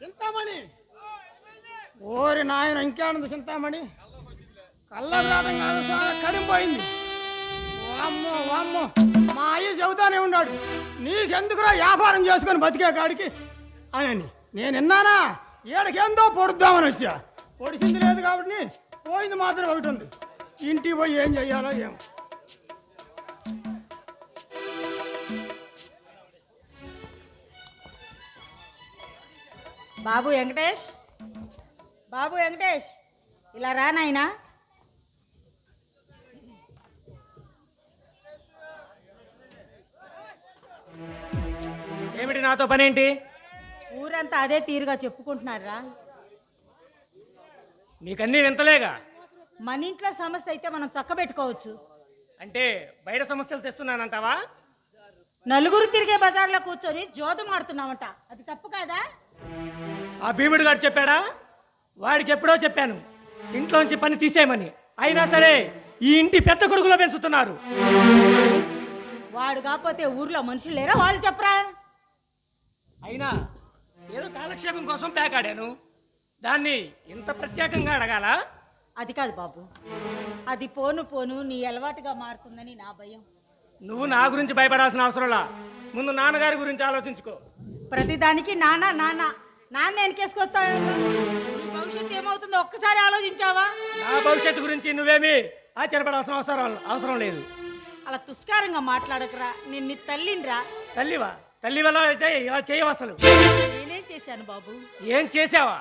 చింతామణి. ఓరి నాయన ఇంకేముంది చింతామణి? కళ్ళ రావడం కాదు చాలా కడిపోయింది వామ్మో వామ్మో మా అయ్య చెబుతానే ఉన్నాడు. నీకెందుకురా వ్యాపారం చేసుకొని బతికే కాడికి? అని నేను విన్నానా? ఏడకేందో పొడుద్దామని వచ్చా. పొడిచింది లేదు కాబట్టి పోయింది మాత్రం ఒకటి ఉంది. ఇంటికి పోయి ఏం చెయ్యాలో ఏమో. బాబు వెంకటేష్? బాబు వెంకటేష్ ఇలా రా నాయనా. ఏమిటి నాతో పనేంటి? ఊరంతా అదే తీరుగా చెప్పుకుంటున్నారా నీకన్నీ వింతలేగా? మన ఇంట్లో సమస్య అయితే మనం చక్కబెట్టుకోవచ్చు. అంటే బయట సమస్యలు తెస్తున్నానంటావా? నలుగురు తిరిగే బజార్లో కూర్చొని జోదం ఆడుతున్నామంట అది తప్పు కాదా? ఆ భీముడు గారు చెప్పాడా? వాడికి ఎప్పుడో చెప్పాను. ఇంట్లోంచి పని తీసేయమని. అయినా సరే ఈ ఇంటి పెద్ద కొడుకులో పెంచుతున్నారు. వాడు కాకపోతే ఊర్లో మనుషులు లేరా వాళ్ళు చెప్పరా? అయినా ఏదో కాలక్షేపం కోసం పేకాడాను దాన్ని ఇంత ప్రత్యేకంగా అడగాల? అది కాదు బాబు. అది పోను పోను నీ అలవాటుగా మారుతుందని నా భయం. నువ్వు నా గురించి భయపడాల్సిన అవసరంలా ముందు నాన్నగారి గురించి ఆలోచించుకో. ప్రతిదానికి నాన్న నాన్న నాన్న వెనకేసుకొస్తాడు నీ భవిష్యత్తు ఏమవుతుందో ఒక్కసారి ఆలోచించావా? నా భవిష్యత్తు గురించి నువ్వేమి ఆశ్చర్యపడాల్సిన అవసరం అవసరం లేదు. అలా తుస్కారంగా మాట్లాడకరా. నేను నీ తల్లినిరా. తల్లివా? తల్లి వల్ల అయితే ఇలా చేయవు అసలు. నేనేం చేశాను బాబు? ఏం చేసావా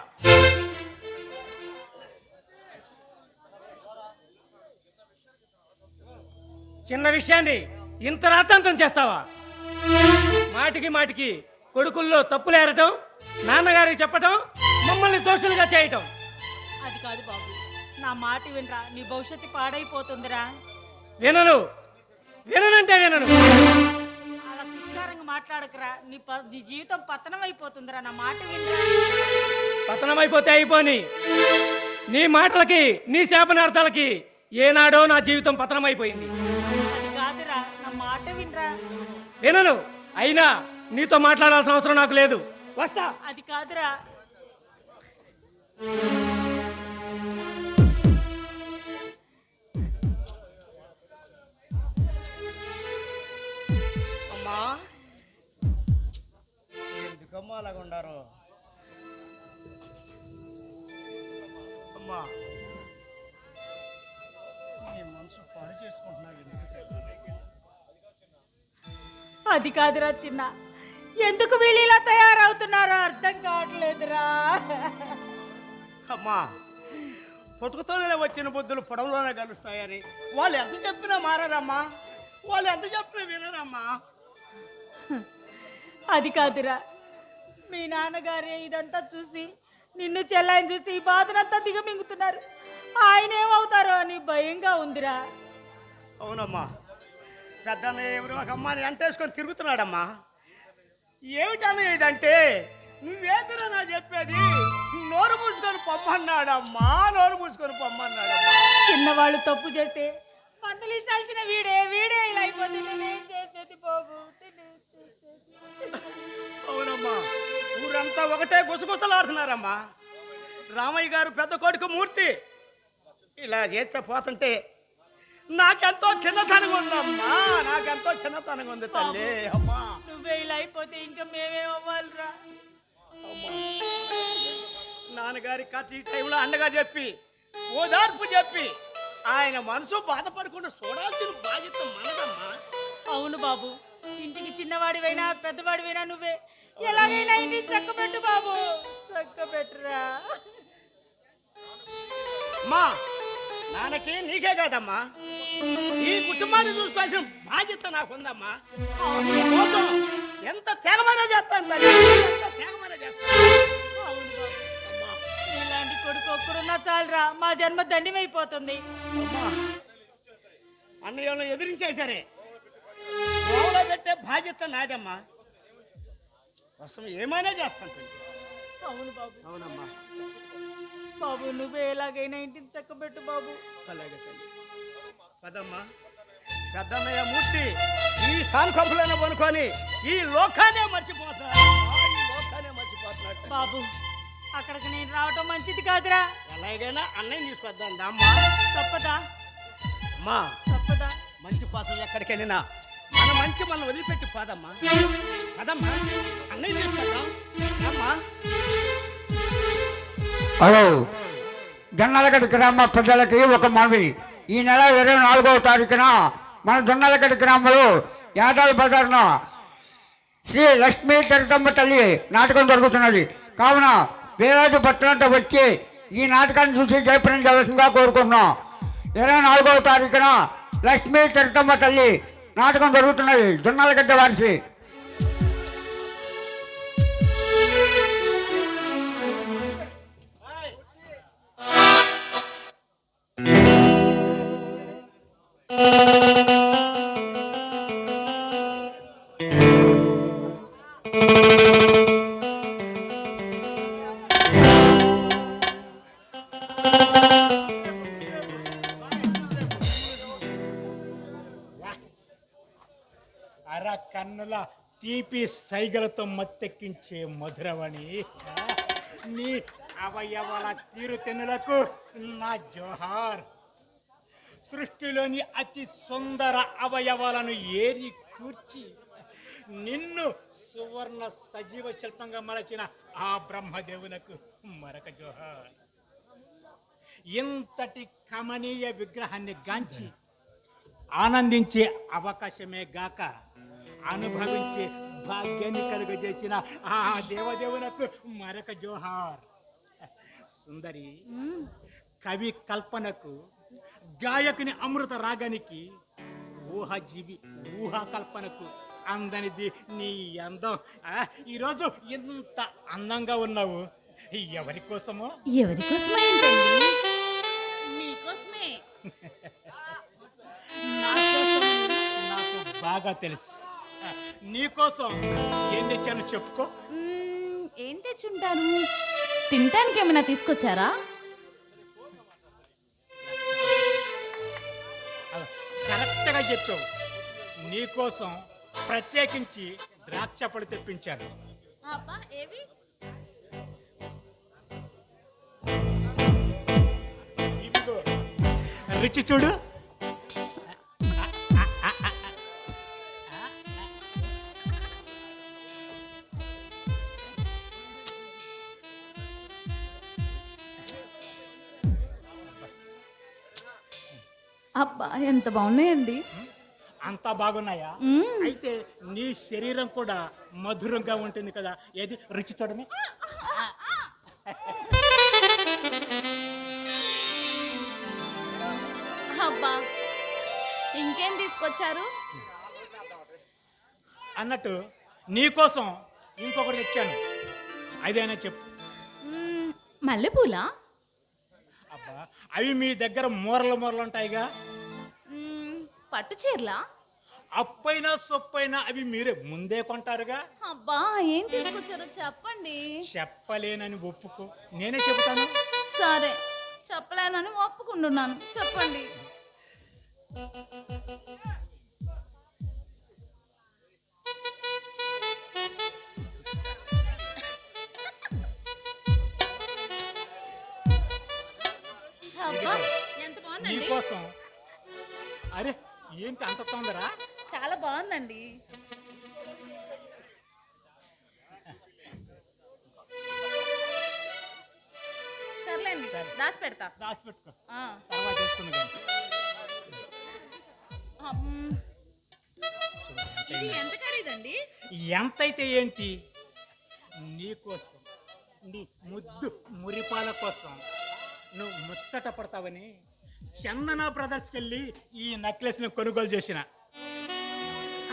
చిన్న విషయాన్ని ఇంత రాతంతం చేస్తావా? మాటికి మాటికి కొడుకుల్లో తప్పులు ఏరటం నాన్నగారికి చెప్పటం మమ్మల్ని దోషులుగా చేయటం. అది కాదు బాబు. నా మాట వినరా. నీ భవిష్యత్తు పాడైపోతుందిరా. వినను. విననంటే వినను. అలా తుస్కారంగా మాట్లాడకరా. నీ ప నీ జీవితం పతనం అయిపోతుందిరా నా మాట వినరా. పతనమైపోతే అయిపోని. నీ మాటలకి నీ శాపనార్థాలకి ఏనాడో నా జీవితం పతనమైపోయింది. అది కాదురా. నా మాట వినరా. వినను. అయినా నీతో మాట్లాడాల్సిన అవసరం నాకు లేదు. వస్తా. అది కాదురా. అది కాదురా చిన్న. ఎందుకు వీళ్ళు ఇలా తయారవుతున్నారో అర్థం కావట్లేదురా. అమ్మా పుట్టుకతోనే వచ్చిన బుద్ధులు పొడవలోనే కలుస్తాయని. వాళ్ళు ఎంత చెప్పినా మారారమ్మా. వాళ్ళు ఎంత చెప్పినా వినరమ్మా. అది కాదురా. మీ నాన్నగారే ఇదంతా చూసి నిన్ను చెల్లాయిని చూసి ఈ బాధనంతా దిగమింగుతున్నారు. ఆయన ఏమవుతారో అని భయంగా ఉందిరా. అవునమ్మా. పెద్దన్న ఎవరు ఒక అమ్మాని అంటేసుకొని తిరుగుతున్నాడమ్మా. ఏమిటన్న ఇదంటే? నువ్వేందిరా నా చెప్పేది? నోరు మూసుకొని పొమ్మన్నాడమ్మా నోరు మూసుకొని పొమ్మన్నాడమ్మా. చిన్నవాళ్ళు తప్పు చేస్తే మందలించాల్సిన వీడే వీడే ఇలా అయిపోతే నేనేం చేసేది బాబు? అవునమ్మా ఊరంతా ఒకటే గుసగుసలాడుతున్నారమ్మా. రామయ్య గారు పెద్ద కొడుకు మూర్తి. ఇలా చేస్తే పోతుంటే నాకెంతో చిన్నతనం ఉందమ్మా నాకెంతో చిన్నతనం ఉంది తల్లి. అమ్మా. నువ్వే ఇలా అయిపోతే ఇంకా మేమేం అవ్వాలిరా? నాన్నగారి కథ ఈ టైంలో అండగా చెప్పి ఓదార్పు చెప్పి ఆయన మనసు బాధపడకుండా చూడాల్సిన బాధ్యత మనదమ్మా. అవును బాబు ఇంటికి చిన్నవాడివైనా పెద్దవాడివైనా నువ్వే. ఎలాగైనా ఇంటిని చక్కబెట్టు బాబు. చక్కబెట్టురా. అమ్మా నాన్నకి నీకే కాదమ్మా. ఈ కుటుంబాన్ని చూసుకోవాల్సిన బాధ్యత నాకుందమ్మా. కోసం ఎంత త్యాగమైనా చేస్తాను తల్లి. ఎంత చేస్తాను. ఇలాంటి కొడుకు ఒక్కడున్నా చాలురా. మా జన్మ దండిమైపోతుంది అన్నయ్యను ఎదిరించేసరే గోవలో పెట్టే బాధ్యత నాదమ్మా. కోసం ఏమైనా చేస్తాను అవును బాబు. అవునమ్మా. బాబు నువ్వే ఎలాగైనా ఇంటిని చక్కబెట్టు బాబు. అలాగే తల్లి. పదమ్మా. పెద్దన్నయ్య మూర్తి ఈ సానుకంపులను పనుకొని ఈ లోకాన్నే మర్చిపోతున్నాడు ఈ లోకాన్నే మర్చిపోతున్నాడు బాబు అక్కడికి నేను రావటం మంచిది కాదురా. ఎలాగైనా అన్నయ్య తీసుకొద్దాం అమ్మా. తప్పదా? అమ్మా తప్పదా? మంచి కోసం ఎక్కడికి వెళ్ళినా మన మంచి మనం వదిలిపెట్టి పోదమ్మా. పదమ్మా అన్నయ్య తీసుకొద్దాం అమ్మా. హలో. జొన్నలగడ్డ గ్రామ ప్రజలకి ఒక మనవి. ఈ నెల ఇరవై నాలుగవ తారీఖున మన జొన్నలగడ్డ గ్రామంలో యాదాల బజార్న శ్రీ లక్ష్మీ చరితమ్మ తల్లి నాటకం జరుగుతున్నది. కావున వేలాది భక్తులంతా వచ్చి ఈ నాటకాన్ని చూసి జయప్రదం చేయవలసిందిగా కోరుకుంటున్నాం. ఇరవై నాలుగవ తారీఖున లక్ష్మీ చరితమ్మ తల్లి నాటకం జరుగుతున్నది. జొన్నలగడ్డ వారిసి. కన్నుల తీపి సైగలతో మత్తెక్కించే మధురవని నీ అవయవాల తీరుతెన్నులకు నా జోహార్. సృష్టిలోని అతి సుందర అవయవాలను ఏరి కూర్చి నిన్ను సువర్ణ సజీవ శిల్పంగా మలచిన ఆ బ్రహ్మదేవునకు మరొక జోహార్. ఇంతటి కమనీయ విగ్రహాన్ని గాంచి ఆనందించే అవకాశమే గాక అనుభవించే భాగ్యాన్ని కలుగజేసిన ఆ దేవదేవులకు మరొక జోహార్. సుందరి కవి కల్పనకు గాయకుని అమృత రాగానికి ఊహాజీవి ఊహా కల్పనకు అందనిది నీ అందం. ఆ, ఈరోజు ఇంత అందంగా ఉన్నావు. ఎవరి కోసమో? ఎవరి కోసమే మీకోసమే నాకు బాగా తెలుసు. నీకోసం ఏం తెచ్చానో చెప్పుకో. ఏం తెచ్చుంటాను? తినటానికి ఏమైనా తీసుకొచ్చారా కరెక్ట్గా చెప్పావు. నీకోసం ప్రత్యేకించి ద్రాక్ష పళ్ళు తెప్పించాను. అబ్బా ఏవి? ఇదిగో. రుచి చూడు. ఎంత బాగున్నాయండి. అంతా బాగున్నాయా. అయితే నీ శరీరం కూడా మధురంగా ఉంటుంది కదా. ఏది? రుచి చూడమే. అబ్బా ఇంకేం తీసుకొచ్చారు? అన్నట్టు నీకోసం ఇంకొకటి తెచ్చాను. అదేనా చెప్పు. మల్లెపూలా? అబ్బా అవి మీ దగ్గర మూరలు మూరలు ఉంటాయిగా. పట్టు చీరలా? అప్పైనా సొప్పైనా అవి మీరే ముందే కొంటారుగా. అబ్బా ఏం తీసుకొచ్చారో చెప్పండి. చెప్పలేనని ఒప్పుకో. నేనే చెబుతాను. సరే చెప్పలేనని ఒప్పుకుంటున్నాను. చెప్పండి. అబ్బా ఎంత బాగుందండి. నీకోసం అరే ఏంటి అంత తొందర? చాలా బాగుందండి. సర్లేండి దాచి పెడతా. దాచి పెట్టుకో. తర్వాత వేసుకుంది అమ్, ఇది ఎంత ఖరీదండి? ఎంతైతే ఏంటి? నీకోసం. నీ ముద్దు మురిపాల కోసం. నువ్వు ముచ్చట పడతావని చందన బ్రదర్స్కి వెళ్ళి ఈ నెక్లెస్ని కొనుగోలు చేసిన.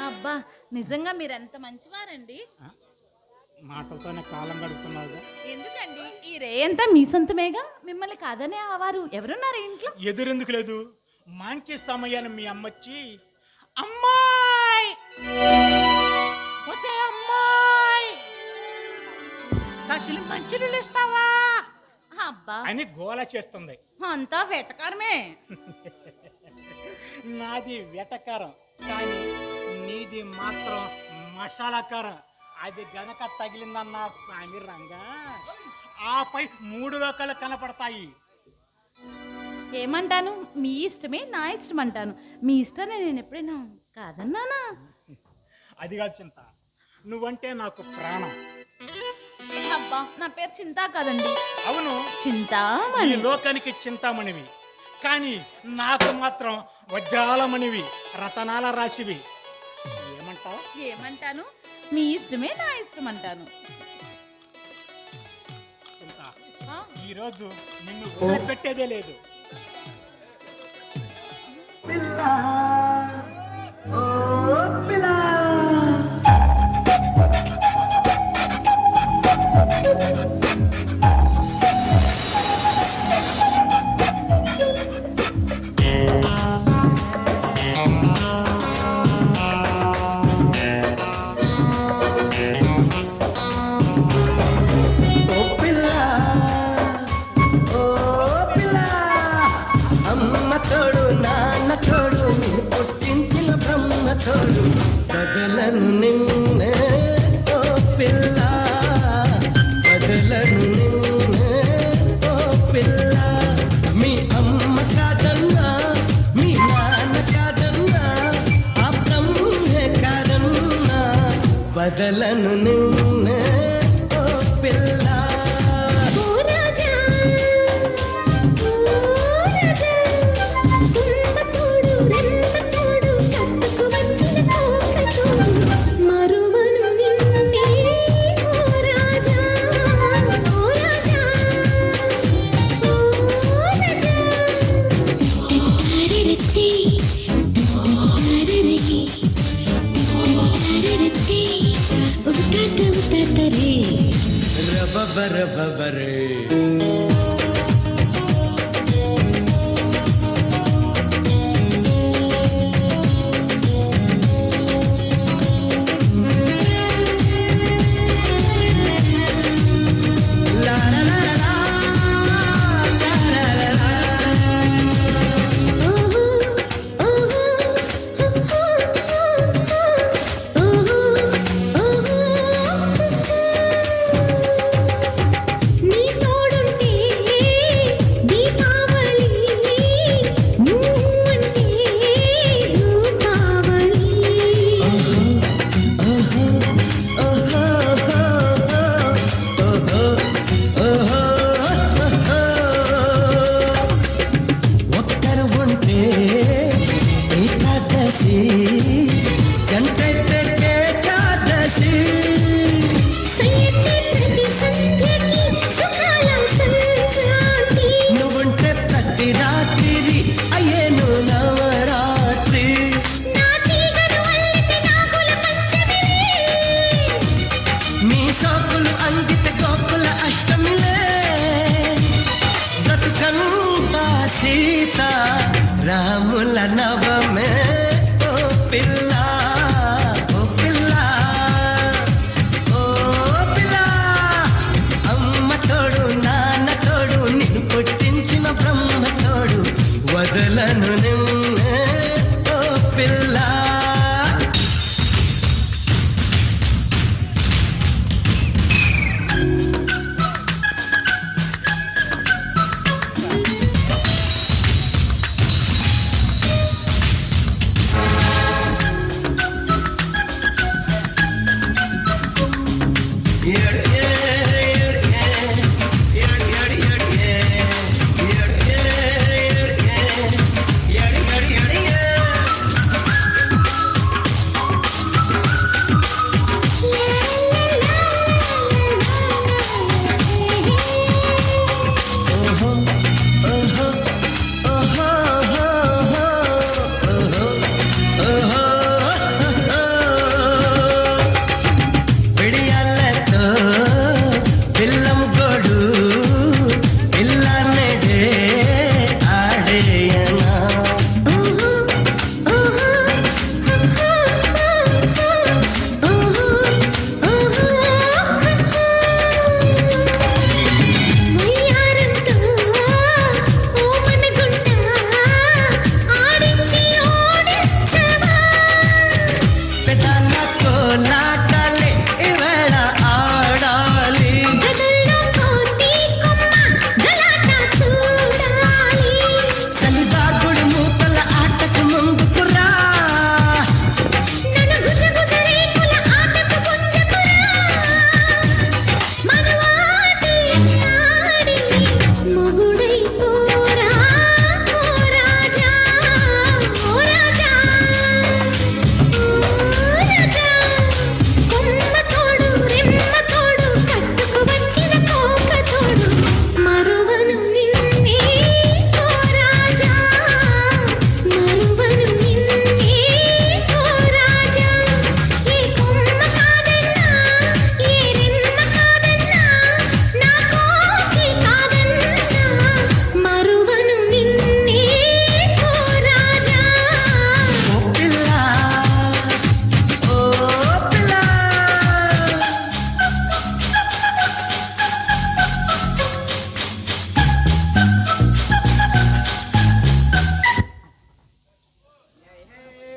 అబ్బా నిజంగా మీరు ఎంత మంచివారండి? మాటలతోనే కాలం గడుపుతున్నావుగా. ఎందుకండి? ఈ రే అంతా మీ సొంతమేగా? మిమ్మల్ని కాదనే ఆవారు ఎవరున్నారు ఇంట్లో? ఎదురెందుకు లేదు? మంచి సమయాన్ని మీ అమ్మొచ్చి అమ్మాయి! అమ్మాయి! మంచులు ఇస్తావా? అబ్బా. అని గోల చేస్తుంది. అంతా వెటకారమే. నాది వెటకారం కానీ నీది మాత్రం మసాలాకారం. అది గనక తగిలిందన్న స్వామి రంగా ఆపై మూడు రకాలు కనపడతాయి. ఏమంటాను? మీ ఇష్టమే నా ఇష్టం అంటాను మీ ఇష్టమే నేను ఎప్పుడైనా కాదన్నానా? అది కాదు చింత నువ్వంటే నాకు ప్రాణం. అబ్బా నా పేరు చింతా కాదండి. అవును. చింతామణి. లోకానికి చింతామణివి. కానీ నాకు మాత్రం వజ్రాలమణివి రతనాల రాశివి. ఏమంటావు? ఏమంటాను? మీ ఇష్టమే నా ఇష్టం అంటాను. ఈరోజు నిన్ను పెట్టేదే లేదు. పిల్లా తోడు పుట్టించిన బ్రహ్మ తోడు బదలను నిన్నే ఓ పిల్ల. బదలను నిన్నే ఓ పిల్ల. మీ అమ్మ కాదన్నా మీ నాన్న కాదన్నా ఆ బ్రహ్మే కాదన్నా. బదలను నిన్నే